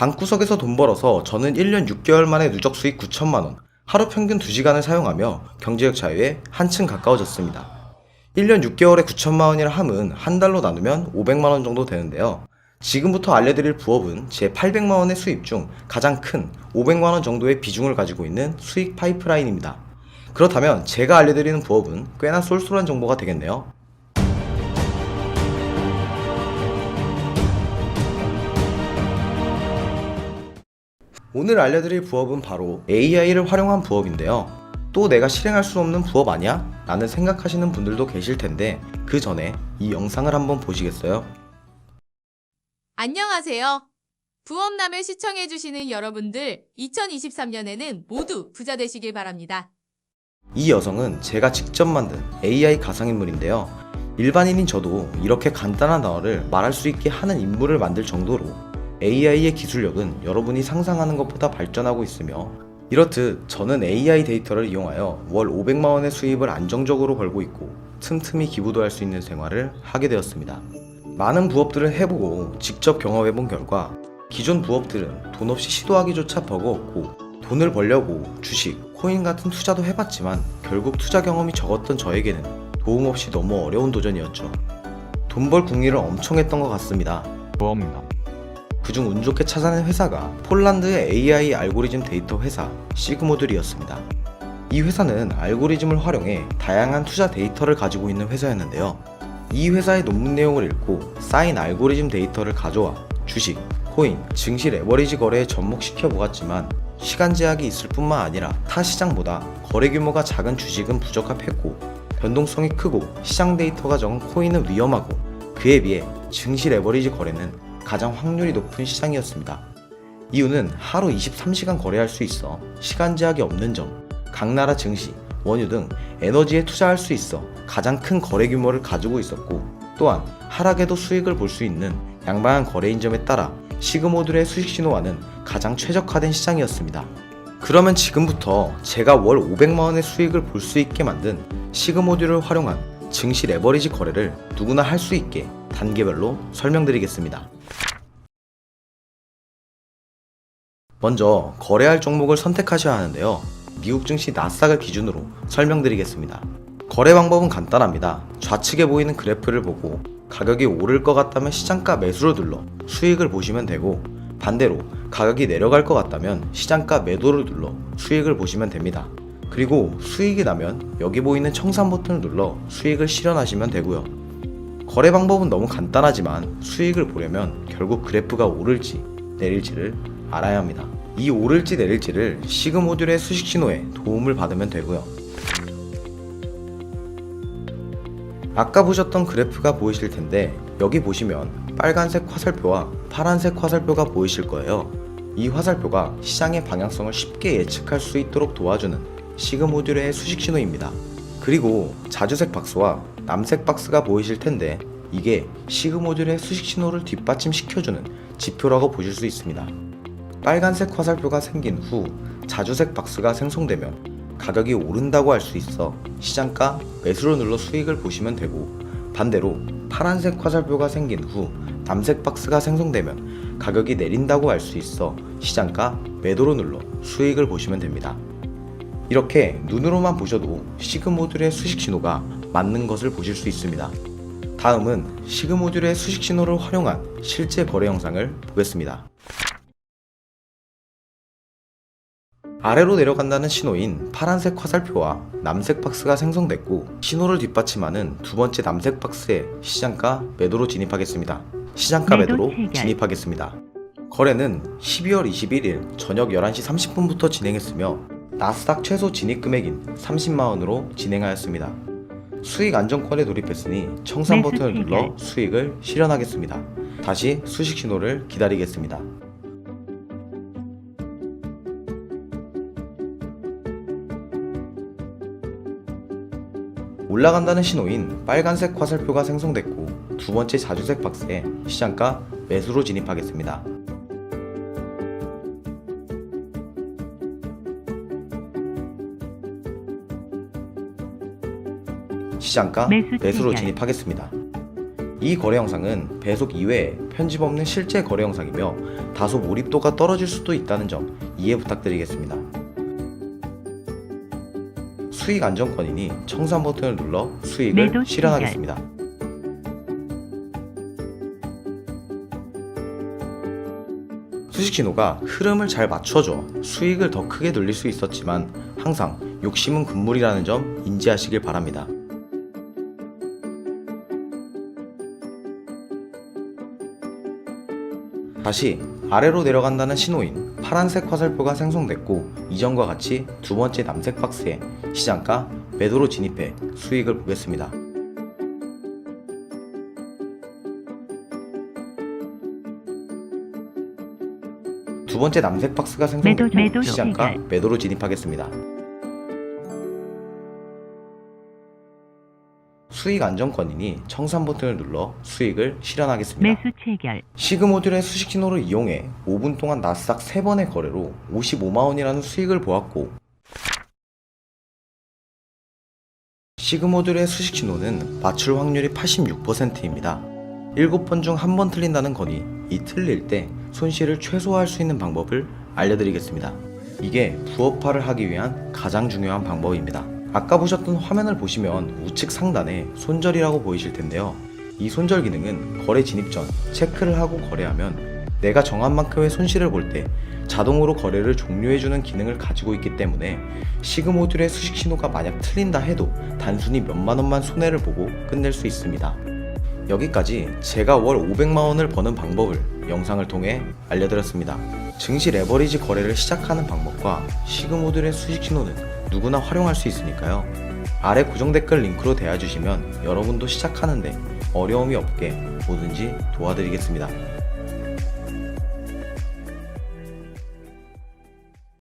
방구석에서 돈 벌어서 저는 1년 6개월 만에 누적 수익 9천만 원, 하루 평균 2시간을 사용하며 경제력 자유에 한층 가까워졌습니다. 1년 6개월에 9천만 원이라 함은 한 달로 나누면 500만 원 정도 되는데요. 지금부터 알려드릴 부업은 제 800만 원의 수입 중 가장 큰 500만 원 정도의 비중을 가지고 있는 수익 파이프라인입니다. 그렇다면 제가 알려드리는 부업은 꽤나 쏠쏠한 정보가 되겠네요. 오늘 알려드릴 부업은 바로 AI를 활용한 부업인데요. 또 내가 실행할 수 없는 부업 아니야? 라는 생각하시는 분들도 계실 텐데 그 전에 이 영상을 한번 보시겠어요? 안녕하세요. 부업남을 시청해주시는 여러분들, 2023년에는 모두 부자 되시길 바랍니다. 이 여성은 제가 직접 만든 AI 가상인물인데요. 일반인인 저도 이렇게 간단한 단어를 말할 수 있게 하는 인물을 만들 정도로 AI의 기술력은 여러분이 상상하는 것보다 발전하고 있으며 이렇듯 저는 AI 데이터를 이용하여 월 500만 원의 수입을 안정적으로 벌고 있고 틈틈이 기부도 할 수 있는 생활을 하게 되었습니다. 많은 부업들을 해보고 직접 경험해본 결과 기존 부업들은 돈 없이 시도하기조차 버거웠고 돈을 벌려고 주식, 코인 같은 투자도 해봤지만 결국 투자 경험이 적었던 저에게는 도움 없이 너무 어려운 도전이었죠. 돈 벌 궁리를 엄청 했던 것 같습니다. 보험남 그중 운 좋게 찾아낸 회사가 폴란드의 AI 알고리즘 데이터 회사 시그모들이었습니다. 이 회사는 알고리즘을 활용해 다양한 투자 데이터를 가지고 있는 회사였는데요. 이 회사의 논문 내용을 읽고 쌓인 알고리즘 데이터를 가져와 주식, 코인, 증시 레버리지 거래에 접목시켜 보았지만 시간 제약이 있을 뿐만 아니라 타 시장보다 거래 규모가 작은 주식은 부적합했고 변동성이 크고 시장 데이터가 적은 코인은 위험하고 그에 비해 증시 레버리지 거래는 가장 확률이 높은 시장이었습니다. 이유는 하루 23시간 거래할 수 있어 시간 제약이 없는 점, 각 나라 증시, 원유 등 에너지에 투자할 수 있어 가장 큰 거래 규모를 가지고 있었고 또한 하락에도 수익을 볼 수 있는 양방향 거래인 점에 따라 시그모들의 수익 신호와는 가장 최적화된 시장이었습니다. 그러면 지금부터 제가 월 500만 원의 수익을 볼 수 있게 만든 시그모듈을 활용한 증시 레버리지 거래를 누구나 할 수 있게 단계별로 설명드리겠습니다. 먼저 거래할 종목을 선택하셔야 하는데요. 미국 증시 나스닥을 기준으로 설명드리겠습니다. 거래 방법은 간단합니다. 좌측에 보이는 그래프를 보고 가격이 오를 것 같다면 시장가 매수로 눌러 수익을 보시면 되고 반대로 가격이 내려갈 것 같다면 시장가 매도를 눌러 수익을 보시면 됩니다. 그리고 수익이 나면 여기 보이는 청산 버튼을 눌러 수익을 실현하시면 되고요. 거래 방법은 너무 간단하지만 수익을 보려면 결국 그래프가 오를지 내릴지를 알아야 합니다. 이 오를지 내릴지를 시그 모듈의 수식 신호에 도움을 받으면 되고요. 아까 보셨던 그래프가 보이실 텐데 여기 보시면 빨간색 화살표와 파란색 화살표가 보이실 거예요. 이 화살표가 시장의 방향성을 쉽게 예측할 수 있도록 도와주는 시그 모듈의 수식 신호입니다. 그리고 자주색 박스와 남색 박스가 보이실 텐데 이게 시그 모듈의 수식 신호를 뒷받침시켜주는 지표라고 보실 수 있습니다. 빨간색 화살표가 생긴 후 자주색 박스가 생성되면 가격이 오른다고 할 수 있어 시장가 매수로 눌러 수익을 보시면 되고 반대로 파란색 화살표가 생긴 후 남색 박스가 생성되면 가격이 내린다고 할 수 있어 시장가 매도로 눌러 수익을 보시면 됩니다. 이렇게 눈으로만 보셔도 시그 모듈의 수식 신호가 맞는 것을 보실 수 있습니다. 다음은 시그 모듈의 수식 신호를 활용한 실제 거래 영상을 보겠습니다. 아래로 내려간다는 신호인 파란색 화살표와 남색 박스가 생성됐고 신호를 뒷받침하는 두 번째 남색 박스에 시장가 매도로 진입하겠습니다. 시장가 매도 매도로. 진입하겠습니다. 거래는 12월 21일 저녁 11시 30분부터 진행했으며 나스닥 최소 진입 금액인 30만 원으로 진행하였습니다. 수익 안정권에 돌입했으니 청산 버튼을 눌러. 수익을 실현하겠습니다. 다시 수식 신호를 기다리겠습니다. 올라간다는 신호인 빨간색 화살표가 생성됐고 두 번째 자주색 박스에 시장가 매수로 진입하겠습니다. 시장가 매수 매수로. 진입하겠습니다. 이 거래 영상은 배속 이외에 편집 없는 실제 거래 영상이며 다소 몰입도가 떨어질 수도 있다는 점 이해 부탁드리겠습니다. 수익 안정권이니 청산 버튼을 눌러 수익을 실현하겠습니다. 수식 신호가 흐름을 잘 맞춰줘 수익을 더 크게 늘릴 수 있었지만 항상 욕심은 금물이라는 점 인지하시길 바랍니다. 다시 아래로 내려간다는 신호인 파란색 화살표가 생성됐고 이전과 같이 두 번째 남색 박스에 시장가 매도로 진입해 수익을 보겠습니다. 두 번째 남색 박스가 생성됐고 매도 시장가. 매도로 진입하겠습니다. 수익 안정권이니 청산 버튼을 눌러 수익을 실현하겠습니다. 매수 체결, 시그 모듈의 수식 신호를 이용해 5분 동안 나스닥 3번의 거래로 55만원이라는 수익을 보았고 시그 모듈의 수식 신호는 맞출 확률이 86%입니다. 7번 중 한 번 틀린다는 거니 이 틀릴 때 손실을 최소화할 수 있는 방법을 알려드리겠습니다. 이게 부업화를 하기 위한 가장 중요한 방법입니다. 아까 보셨던 화면을 보시면 우측 상단에 손절이라고 보이실 텐데요. 이 손절 기능은 거래 진입 전 체크를 하고 거래하면 내가 정한 만큼의 손실을 볼 때 자동으로 거래를 종료해주는 기능을 가지고 있기 때문에 시그 모듈의 수식 신호가 만약 틀린다 해도 단순히 몇만 원만 손해를 보고 끝낼 수 있습니다. 여기까지 제가 월 500만 원을 버는 방법을 영상을 통해 알려드렸습니다. 증시 레버리지 거래를 시작하는 방법과 시그 모듈의 수식 신호는 누구나 활용할 수 있으니까요. 아래 고정 댓글 링크로 대화주시면 여러분도 시작하는데 어려움이 없게 뭐든지 도와드리겠습니다.